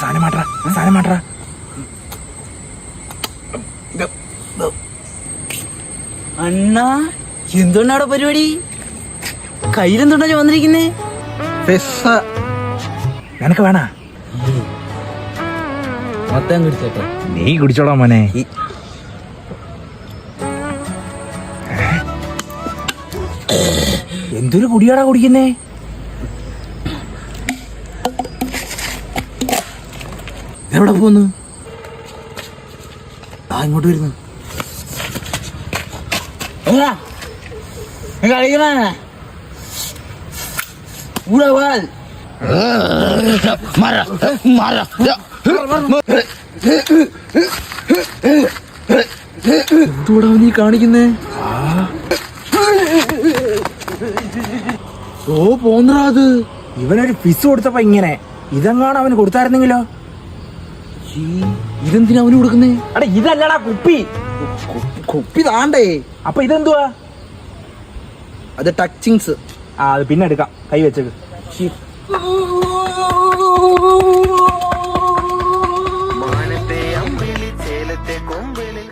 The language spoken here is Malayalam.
സാധനം മാറ്റാ സാധനം മാറ്റാ അണ്ണാ എന്തുകൊണ്ടാടെ പരിപാടി? കയ്യിലെന്തുണ്ടാ വന്നിരിക്കുന്നേ നിനക്ക് വേണ? മൊത്തം കുടിച്ചോട്ടെ. നീ കുടിച്ചോളാം മോനെ. എന്തൊരു കുടിയാടാ കുടിക്കുന്നേ? എവിടെ പോന്നു ആ ഇങ്ങോട്ട് വരുന്നു. മര മര. എന്തുകൂടാ നീ കാണിക്കുന്നേ? ഓ പോന്നറാ അത്. ഇവനൊരു പിസ് കൊടുത്തപ്പോ ഇങ്ങനെ. ഇതെങ്ങാണ് അവന് കൊടുത്തായിരുന്നെങ്കിലോ? ഇതെന്തിനാ അവന് കൊടുക്കുന്നേ? അട ഇതല്ലടാ കുപ്പി. കുപ്പി താണ്ടേ. അപ്പൊ ഇതെന്തുവാ? അത് ടച്ചിങ്സ് ആ അത് പിന്നെ എടുക്കാം. കൈ വെച്ചത് മാനത്തെ അമ്പിളി ചേലത്തെ കൊമ്പിളിൽ